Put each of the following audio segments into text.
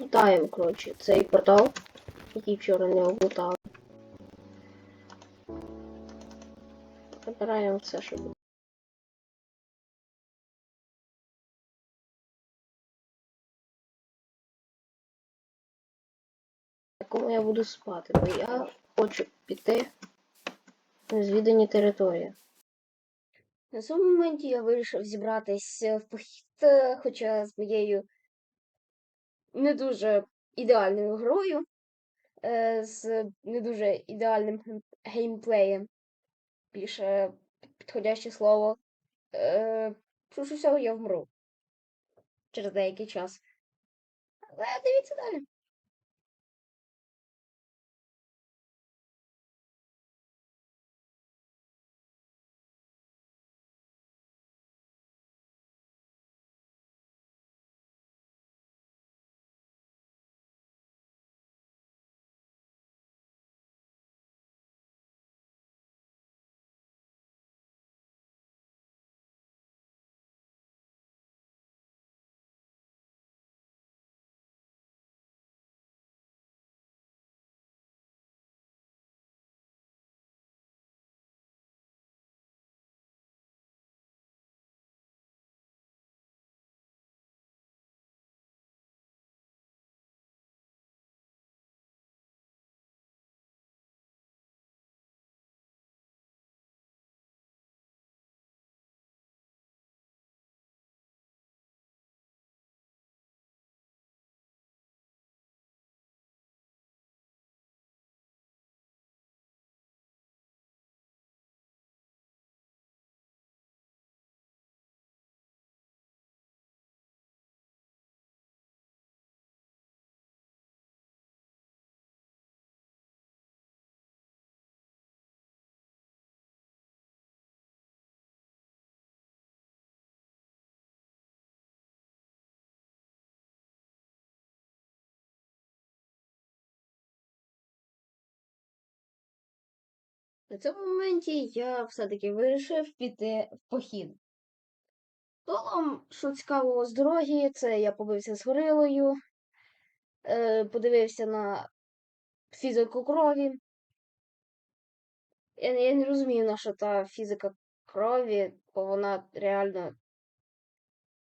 Лутаємо, коротше, цей портал, який вчора не облутали. Забираємо все, що буде. На Якому я буду спати, бо я хочу піти в незвідані території. На цьому моменті я вирішив зібратись в похід, хоча з моєю не дуже ідеальною грою, е, з не дуже ідеальним геймплеєм, більше підходяще слово. Е, Швидше всього я вмру через деякий час. Але дивіться далі. На цьому моменті я все-таки вирішив піти в похід. Загалом, що цікавого з дороги, це я побився з горилою, е, подивився на фізику крові. Я, я не розумію, на що та фізика крові, бо вона реально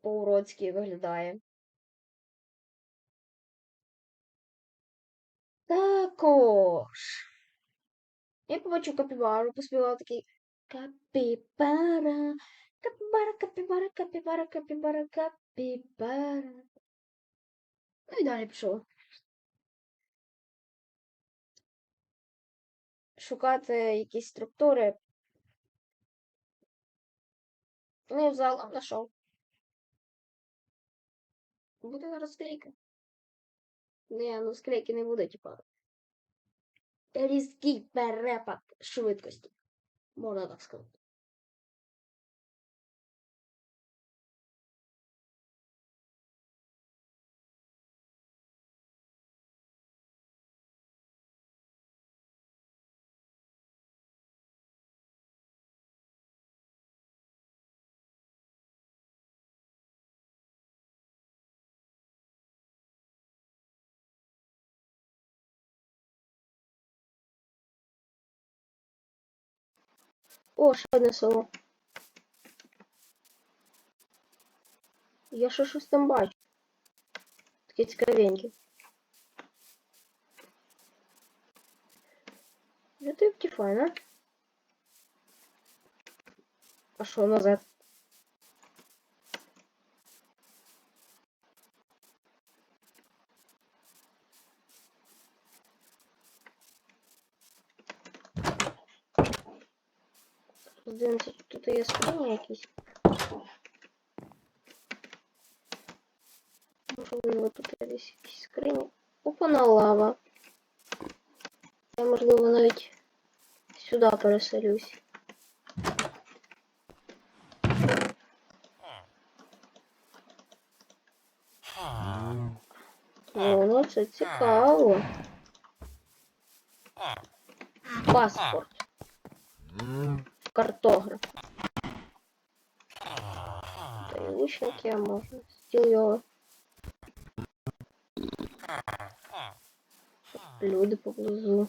по-уродськи виглядає. Також. Я побачив капібару, поспівав такий капібара, капібара, капібара, капібара, капібара, капібара. Ну і далі пішов. Шукати якісь структури. Ну і взагалом знайшов. Буде зараз склейка. Ні, ну склейки не буде, типа. Різкий перепад швидкості. Можна так сказати. О, ще одне село. Я ще щось там бачу. Таке цікавеньке. Это Птифайна. А що назад? Якісь. Можливо, тут є десь якісь скрині. Опана лава. Я, можливо, навіть сюди переселюсь. О, ну це цікаво. Паспорт. Картограф. лучник я а можно. Стил його. Люди поблизу.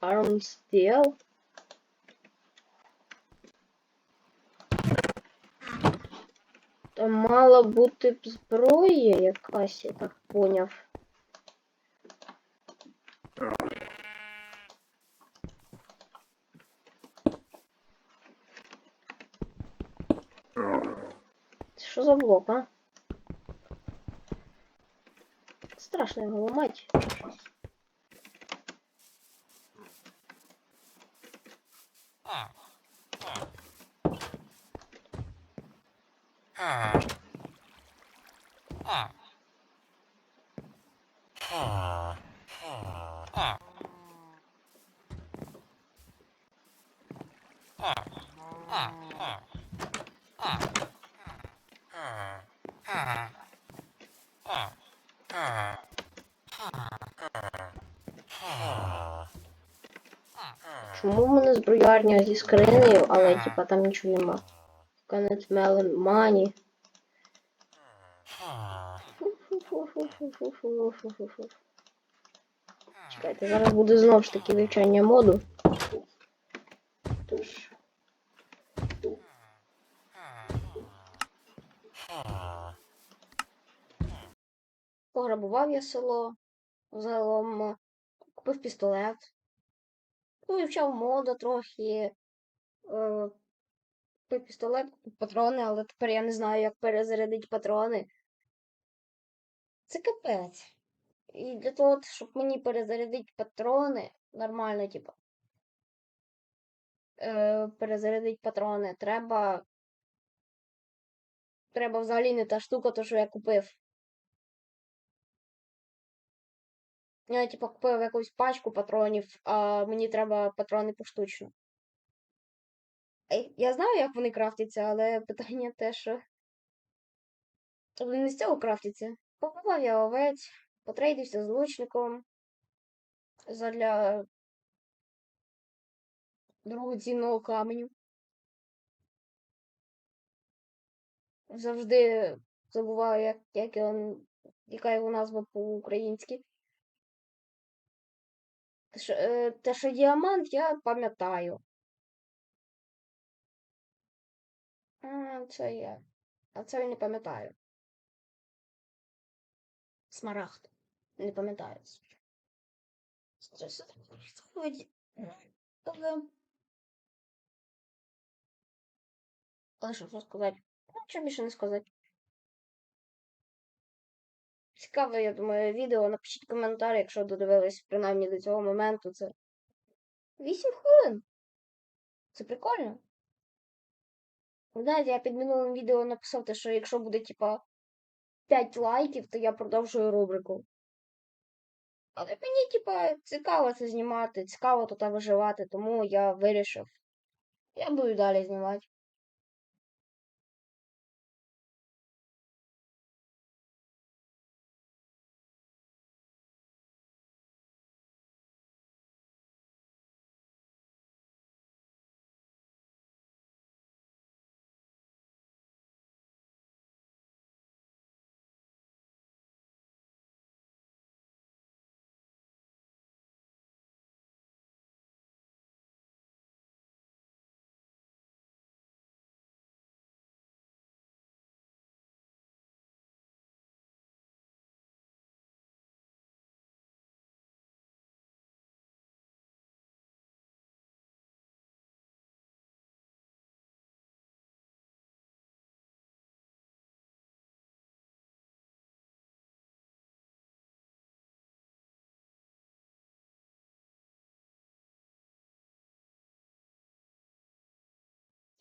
Арм стел. Там мало бути зброї якась, я так поняв. за блок, а? Страшно его ломать. А. А. А. броярня зі скринею, але типа там нічого нема. Конець Мелен Мані. Чекайте, зараз буде знову ж таки вивчання моду. Тож. Пограбував я село, взагалом. купив пістолет. Ну, вивчав моду трохи. Е, пістолет, патрони, але тепер я не знаю, як перезарядити патрони. Це капець. І для того, щоб мені перезарядити патрони, нормально, типу. Е, перезарядити патрони, треба. Треба взагалі не та штука, то що я купив. Я, типу, купив якусь пачку патронів, а мені треба патрони поштучно. Я знаю, як вони крафтяться, але питання те, що. Вони не з цього крафтяться. Побував я овець, потрейдився з лучником задля дорогоцінного каменю. Завжди забуваю, як, як його, яка його назва по-українськи. Е, те, що діамант, я пам'ятаю. Це я. А це я не пам'ятаю. Смарагд. Не пам'ятаю. Але... Що, що сказати? Що більше не сказати. Цікаве, я думаю, відео. Напишіть коментар, якщо додивились принаймні до цього моменту. Це 8 хвилин. Це прикольно. Знаєте, я під минулим відео написав те, що якщо буде, типа, 5 лайків, то я продовжую рубрику. Але мені, типа, цікаво це знімати, цікаво тут виживати, тому я вирішив. Я буду далі знімати.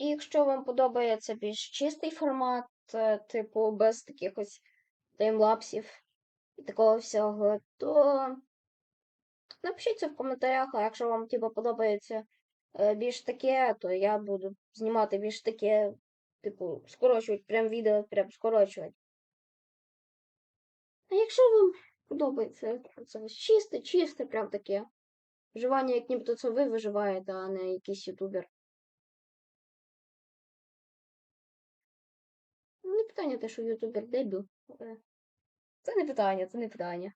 І якщо вам подобається більш чистий формат, е, типу без таких ось таймлапсів і такого всього, то напишіть це в коментарях, а якщо вам типу, подобається е, більш таке, то я буду знімати більш таке, типу, скорочувати прям відео, прям скорочувати. А якщо вам подобається це чисте, чисте, прям таке. Вживання, як нібито це ви виживаєте, а не якийсь ютубер. питання те, що ютубер дебіл. Е. Це не питання, це не питання.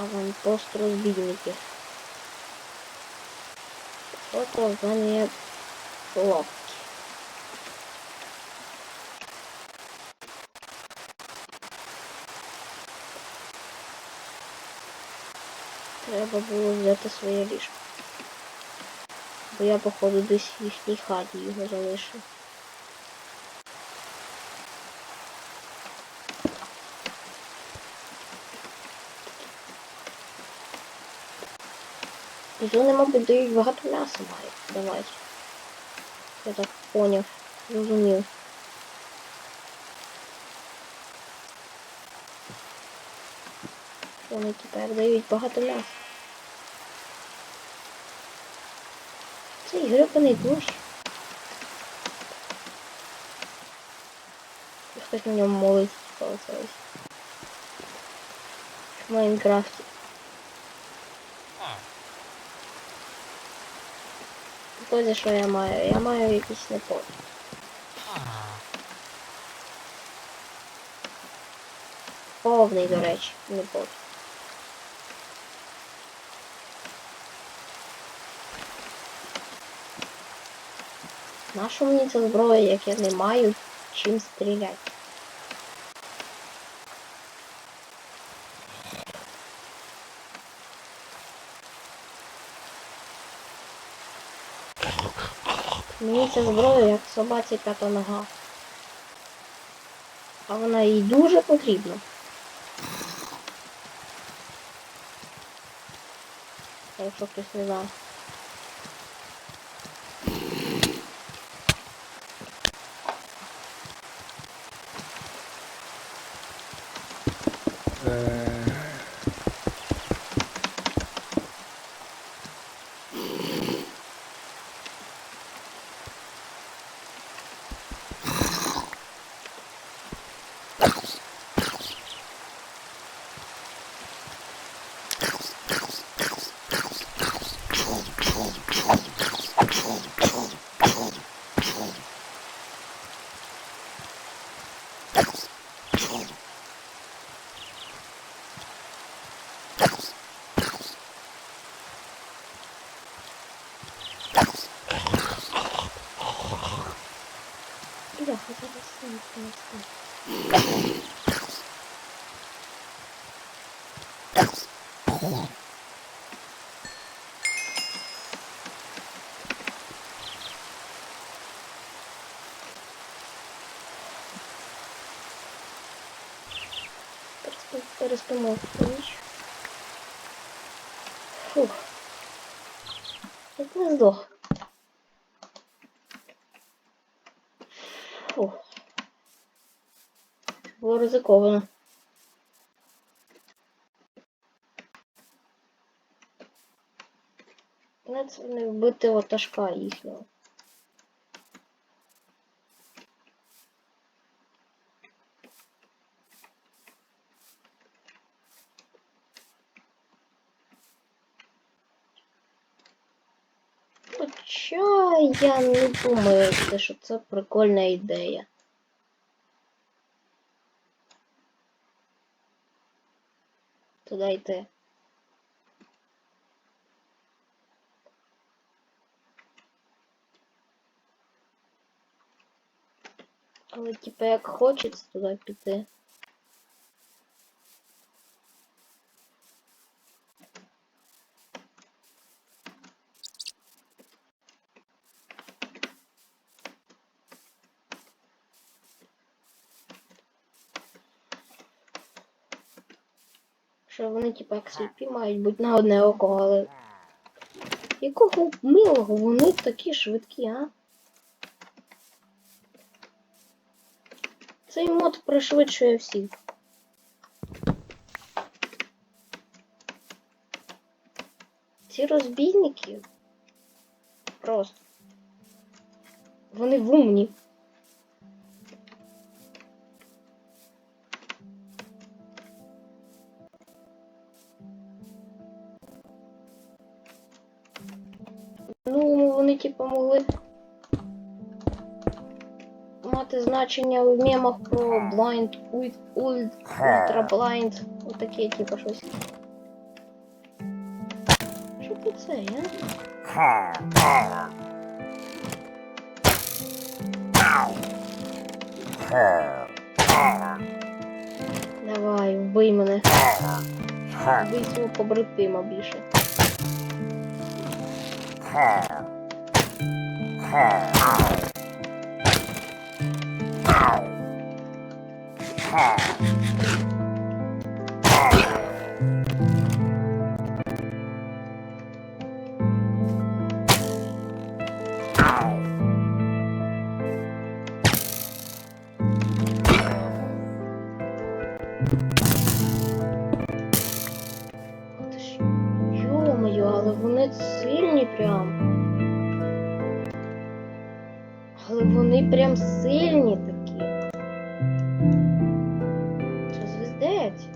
Аванпост розбійників. Фото є ловкі. Треба було взяти своє ліжко. Бо я, походу, десь їхній хаті його залишив. Вони, мабуть, дають багато м'яса мають давати. Я так поняв, зрозумів. Вони тепер дають багато м'яса. Цей грибаний. І Хтось на ньому молиться, типа оце ось. В Майнкрафті. Тоді що я маю? Я маю якийсь непот. Повний, до речі, непот. Нащо мені ця зброя, як я не маю чим стріляти? Мені ця зброя як собаці п'ята нога. А вона їй дуже потрібна. Якщо хтось не знав. Бляха, зараз сам принесу. Переспи- Переспимо в ніч. Фух. Як не здох. Фух. Було ризиковано. Це не вбити оташка їхнього. Хоча я не думаю, що це прикольна ідея. Туди йти. Але типа як хочеться туди піти. Що вони, типа, як сліпі мають бути на одне око, але. Якого милого вони такі швидкі, а? Цей мод пришвидшує всіх. Ці розбійники просто. Вони вумні. Ну, могли мати значення в мемах про blind, ульт, ульт, ультра blind. Отаке, типу, щось. Що це це, а? Давай, вбий мене. Вбий свого побратима більше. Йо-моє, але вони сильні прям. вони прям сильні такі. Це звіздець.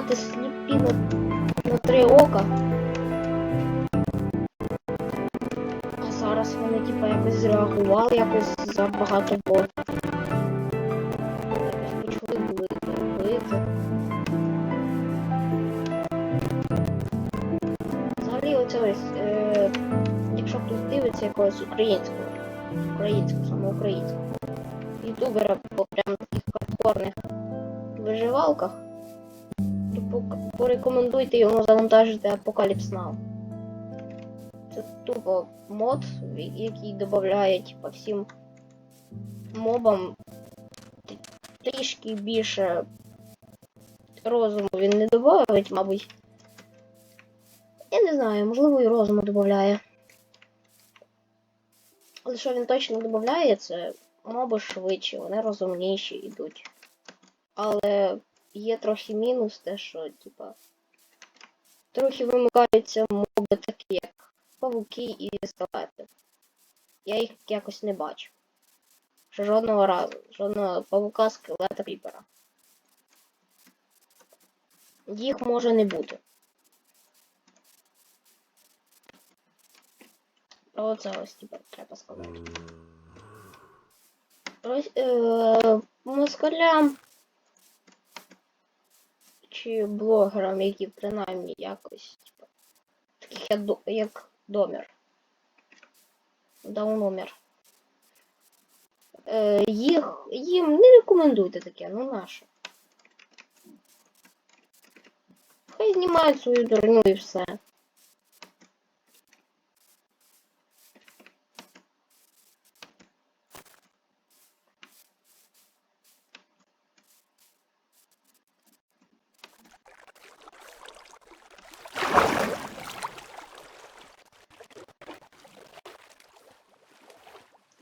Ну, Взагалі оце ось якогось українського. Українського, саме українського. Ютубера по прям таких хардкорних виживалках. То порекомендуйте йому завантажити Apocalypse Now. Це тупо мод, який додає типа, всім мобам трішки більше розуму він не додавить, мабуть. Я не знаю, можливо, і розуму додає. Але що він точно додає, це моби швидші, вони розумніші йдуть. Але є трохи мінус те, що, типа, трохи вимикаються моби такі, як павуки і скелети. Я їх якось не бачу. Ще жодного разу. Жодного павука, скелета, кріпера. Їх може не бути. Оце ось типа треба сказати. Е, москалям чи блогерам, які принаймні якось, типа, таких як, як Домер. Дауномер. Е, їх, їм не рекомендуйте таке, ну наше. Хай знімають свою дурню і все.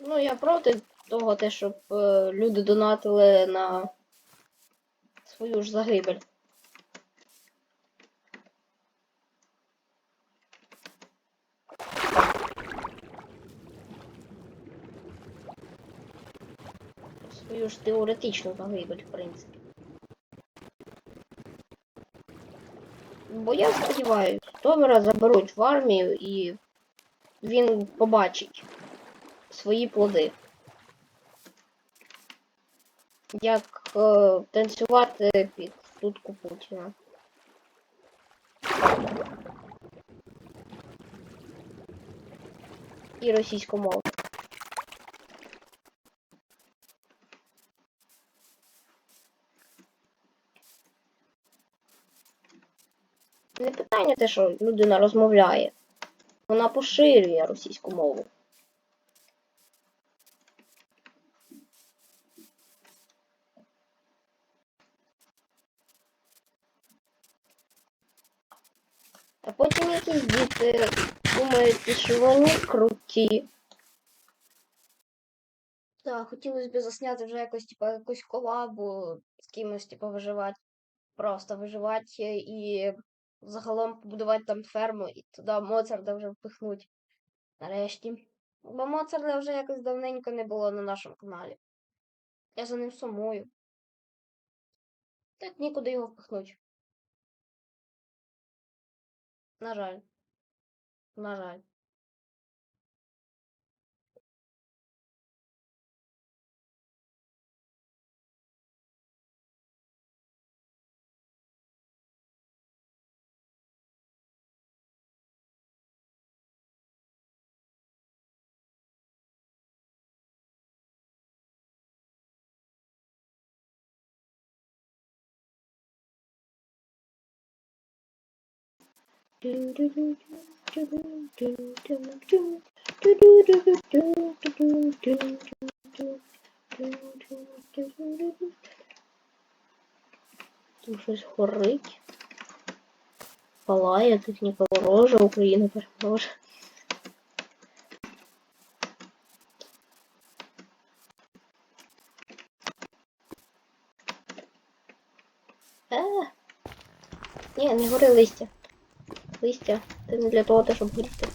Ну, я проти того, те, щоб е, люди донатили на свою ж загибель. Свою ж теоретичну загибель, в принципі. Бо я сподіваюся, Томера заберуть в армію і він побачить свої плоди. Як е, танцювати під дудку Путіна. І російську мову. Не питання те, що людина розмовляє. Вона поширює російську мову. А потім якісь діти думають, що вони круті. Так, хотілося б засняти вже якось, типа, якусь колабу з кимось, типа, виживати. Просто виживати і загалом побудувати там ферму і туди Моцарда вже впихнуть. Нарешті. Бо Моцарда вже якось давненько не було на нашому каналі. Я за ним сумую. Так нікуди його впихнуть. На жаль. На жаль. Тут щось горить. Палає, техніка ворожа, Україна переможе. Е, ні, не гори листя. Листя. Це не для того, щоб горіти.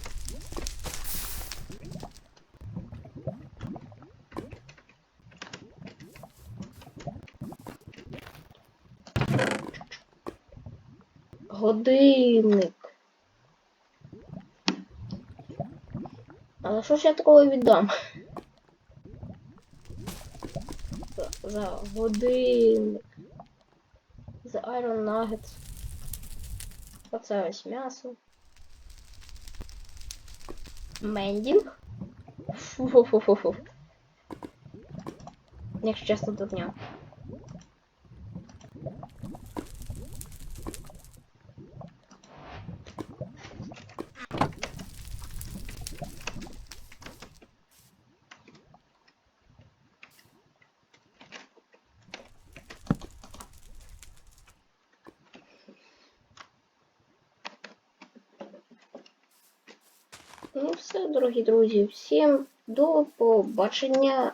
Годинник. Але що ж я такого віддам? За, за годинник. За Iron Nuggets. Оце ось м'ясо. Мендінг. Фу-фу-фу-фу-фу. Якщо чесно, до дня. Ну все, дорогі друзі, всім до побачення